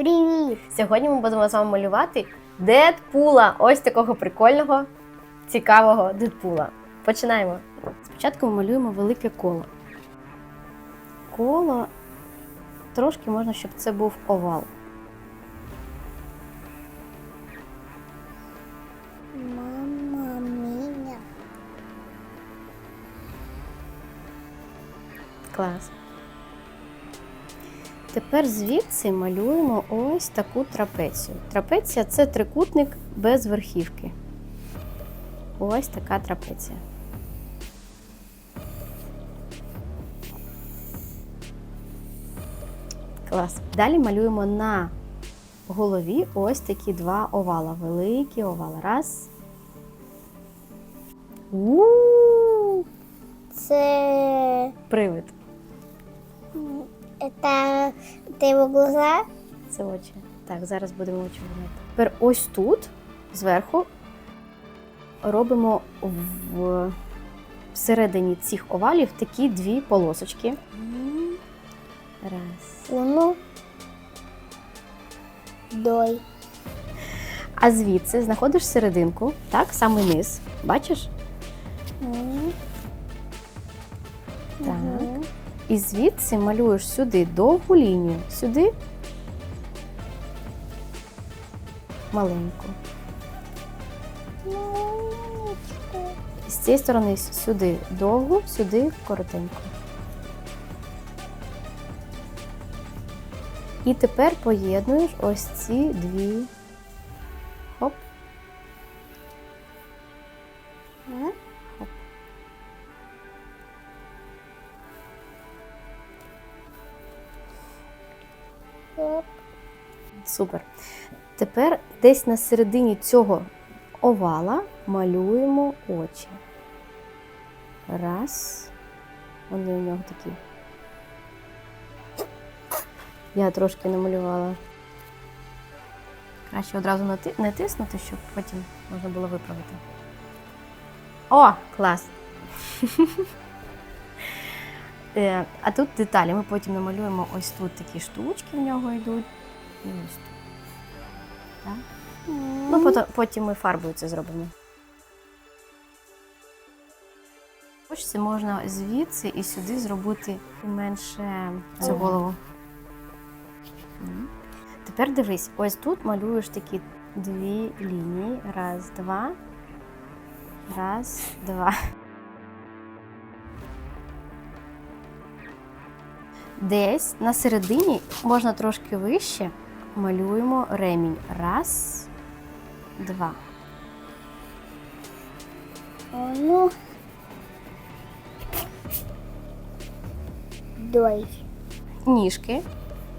Привіт! Сьогодні ми будемо з вами малювати Дедпула. Ось такого прикольного, цікавого Дедпула. Починаємо. Спочатку ми малюємо велике коло. Коло трошки можна, щоб це був овал. Мама мія. Клас. Тепер звідси малюємо ось таку трапецію. Трапеція це трикутник без верхівки. Ось така трапеція. Клас. Далі малюємо на голові ось такі два овала. Великі овали. Раз. у Це Привид. Это его глаза. Це очі. Так, зараз будемо очі вимити. Тепер ось тут, зверху, робимо в всередині цих овалів такі дві полосочки. Раз. Уну. Дой. А звідси знаходиш серединку, так, самий низ. Бачиш? І звідси малюєш сюди довгу лінію, сюди маленьку. З цієї сторони сюди довгу, сюди коротеньку. І тепер поєднуєш ось ці дві. Супер. Тепер десь на середині цього овала малюємо очі. Раз. Вони у нього такі. Я трошки намалювала. Краще одразу натиснути, щоб потім можна було виправити. О, клас! Е, А тут деталі. Ми потім намалюємо ось тут такі штучки в нього йдуть. І ось тут. Так? Ну, потім, потім ми фарбою це зробимо. Це можна звідси і сюди зробити менше цю голову. Тепер дивись, ось тут малюєш такі дві лінії. Раз, два. Раз, два. Десь на середині можна трошки вище. Малюємо ремінь. Раз, два. Уну. Дой. Ніжки.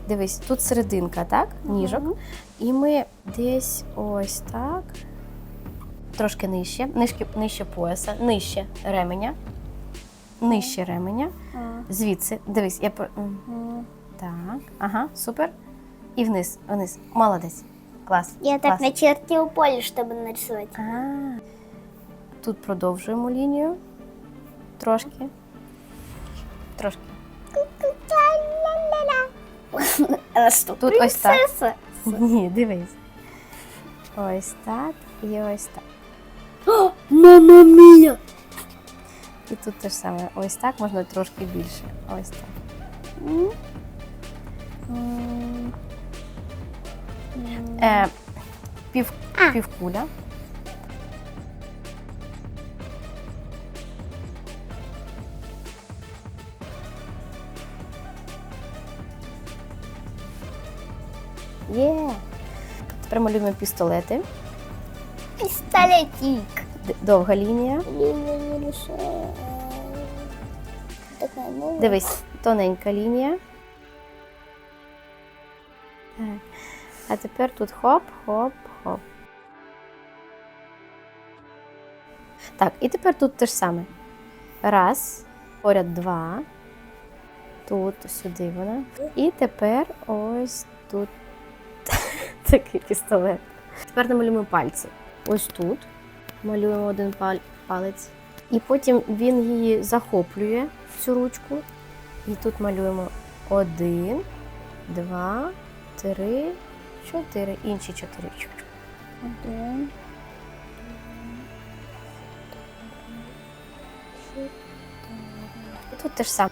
Дивись, тут серединка, так? Ніжок. Мгм. І ми десь ось так. Трошки нижче, нижче, нижче пояса, нижче ременя. Нижче ременя. Звідси, дивись, я так, ага, супер. І вниз, вниз. Молодець. Клас. Я клас. так начертил поле, чтобы нарисовать. А, Тут продовжуємо лінію. Трошки. Трошки. Тут ось так. Ні, дивись. Ось так і ось так. О, Мама мия! І тут те ж саме. Ось так можна трошки більше. Ось так. Е, пів, А. півкуля. Є. Тепер малюємо пістолети. Пистолетик. Д- Довга лінія. Линия не ну, Дивись, тоненька лінія. Так. А тепер тут хоп, хоп, хоп. Так, і тепер тут те ж саме. Раз, поряд два. Тут, сюди вона. І тепер ось тут такий пістолет. Тепер намалюємо пальці. Ось тут малюємо один палець. І потім він її захоплює, цю ручку. І тут малюємо один, два, три, чотири. Інші чотири. Один. І тут те ж саме.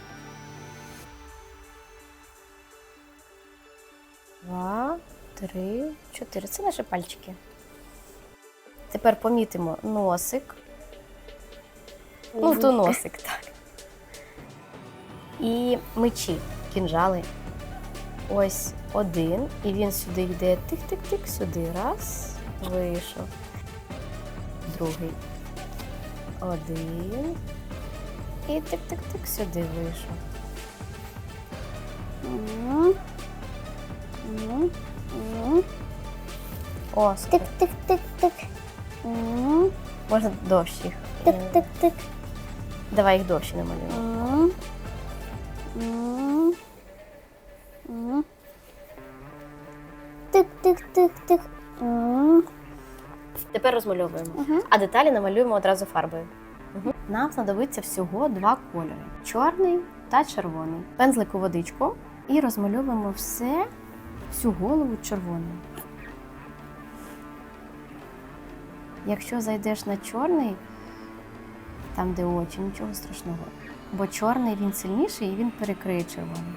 Два, три, чотири. Це наші пальчики. Тепер помітимо носик. Ну, то носик, так. І мечі, кінжали. Ось один. І він сюди йде тик-тик-тик, сюди. Раз. Вийшов. Другий. Один. І тик-тик-тик сюди вийшов. М. О. Тик-тик-тик-тик. Можна довші їх. е, Тик-тик-тик. Давай їх довші намалюємо. Тик-тик-тик-тик. Тепер розмальовуємо. А деталі намалюємо одразу фарбою. Нам знадобиться всього два кольори: чорний та червоний. Пензлик у водичку і розмальовуємо все, всю голову червоним. Якщо зайдеш на чорний, там де очі, нічого страшного. Бо чорний він сильніший і він перекриє червоний.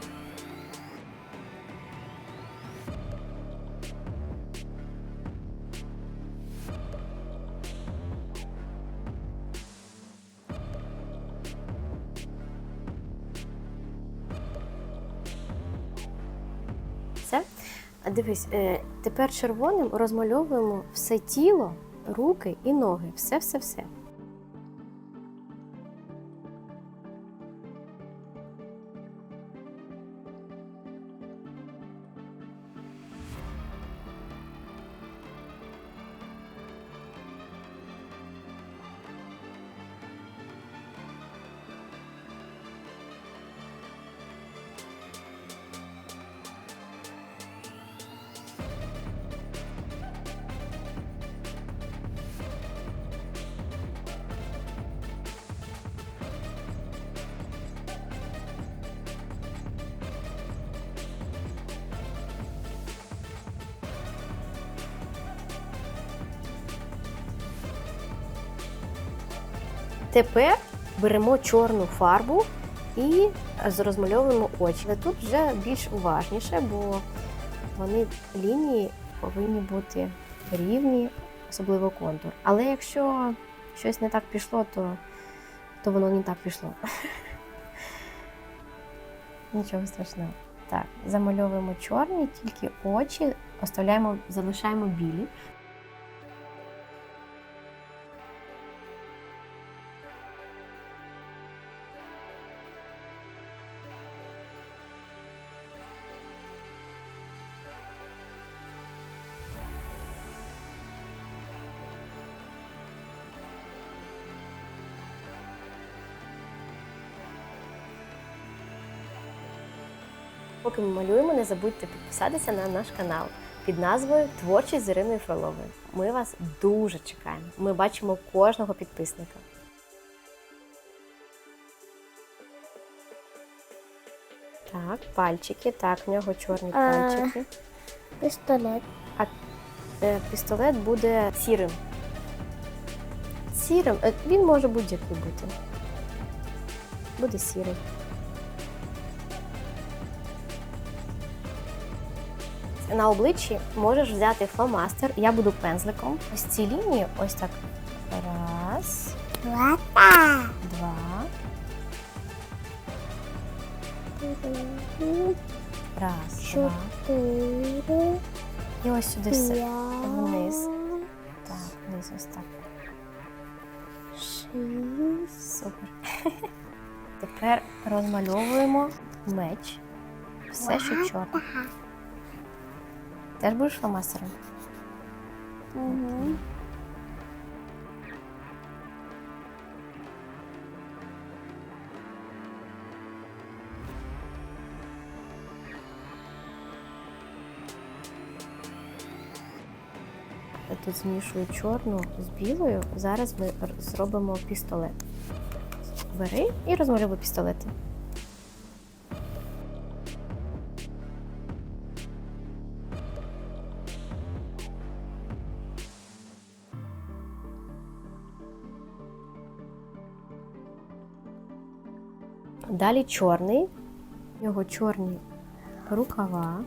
Дивись, е, тепер червоним розмальовуємо все тіло, руки і ноги. Все, Тепер беремо чорну фарбу і розмальовуємо очі. Тут вже більш уважніше, бо вони лінії повинні бути рівні, особливо контур. Але якщо щось не так пішло, то, то воно не так пішло. Нічого страшного. Так, замальовуємо чорні, тільки очі оставляємо, залишаємо білі. Поки ми малюємо, не забудьте підписатися на наш канал під назвою Творчість з Іриною Фроловою. Ми вас дуже чекаємо. Ми бачимо кожного підписника. Так, пальчики. Так, в нього чорні пальчики. Пістолет. Е, Пістолет буде сірим. Сірим. Е, Він може будь-який бути. Буде сірий. На обличчі можеш взяти фломастер. Я буду пензликом. Ось ці лінії, ось так. Раз, Лата. два, раз, два. Чотири. І ось сюди все. Вниз. Так, вниз ось так. Шість. Супер. Тепер розмальовуємо меч. Все, що чорне. Теж будеш фломастером? Угу. Я тут змішую чорну з білою. Зараз ми зробимо пістолет. Бери і розмалюй пістолети. Далі чорний. У нього чорні рукава.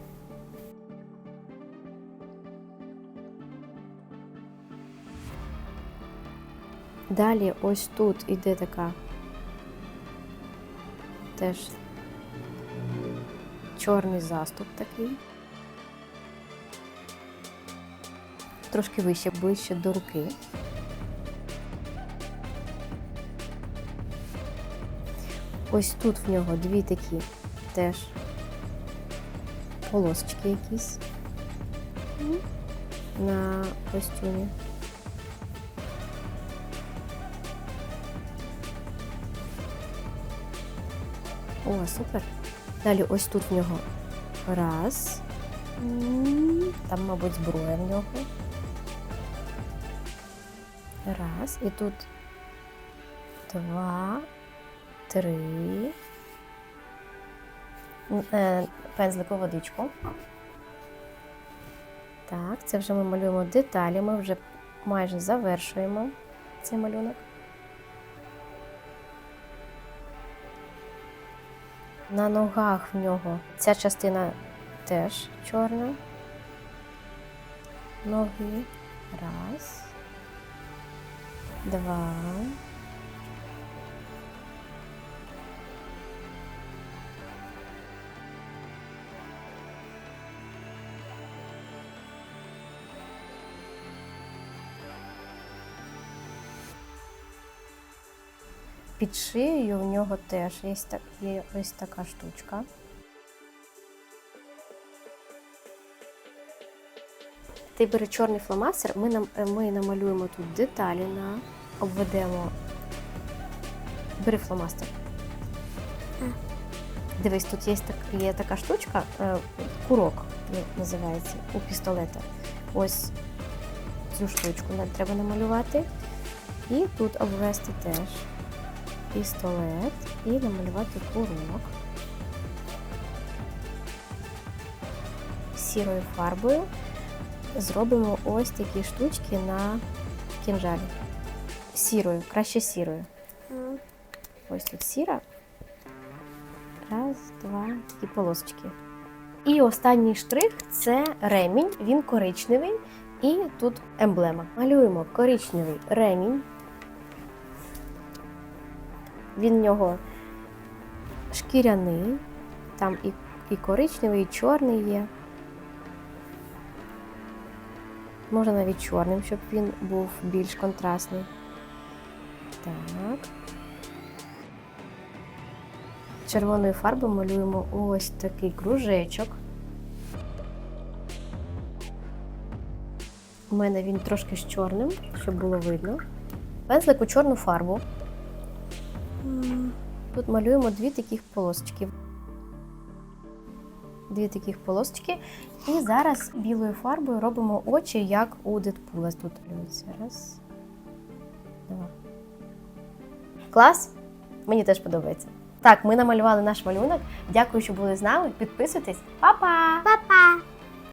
Далі ось тут іде така теж чорний заступ такий. Трошки вище, ближче до руки. Ось тут в нього дві такі теж полосочки якісь на костюмі. О, супер. Далі ось тут в нього раз. Там, мабуть, зброя в нього. Раз. І тут два, три. Е, Пензлику водичку. Так, це вже ми малюємо деталі. Ми вже майже завершуємо цей малюнок. На ногах в нього ця частина теж чорна. Ноги. Раз. Два. Під шиєю в нього теж є, є ось така штучка. Ти бери чорний фломастер, ми, нам, е, ми намалюємо тут деталі на обведемо. Бери фломастер. Дивись, тут є, так, є така штучка, е, курок називається у пістолета. Ось цю штучку нам треба намалювати. І тут обвести теж пістолет і намалювати курок сірою фарбою. Зробимо ось такі штучки на кінжалі. Сірою, краще сірою. М, Ось тут сіра. Раз, два, такі полосочки. І останній штрих це ремінь. Він коричневий. І тут емблема. Малюємо коричневий ремінь. Він в нього шкіряний. Там і, і коричневий, і чорний є. Можна навіть чорним, щоб він був більш контрастний. Так. Червоною фарбою малюємо ось такий кружечок. У мене він трошки з чорним, щоб було видно. Пензлик у чорну фарбу. Тут малюємо дві таких полосочки. Дві таких полосочки. І зараз білою фарбою робимо очі, як у Дедпула. Тут малюється. Раз. Два. Клас? Мені теж подобається. Так, ми намалювали наш малюнок. Дякую, що були з нами. Підписуйтесь. Па-па!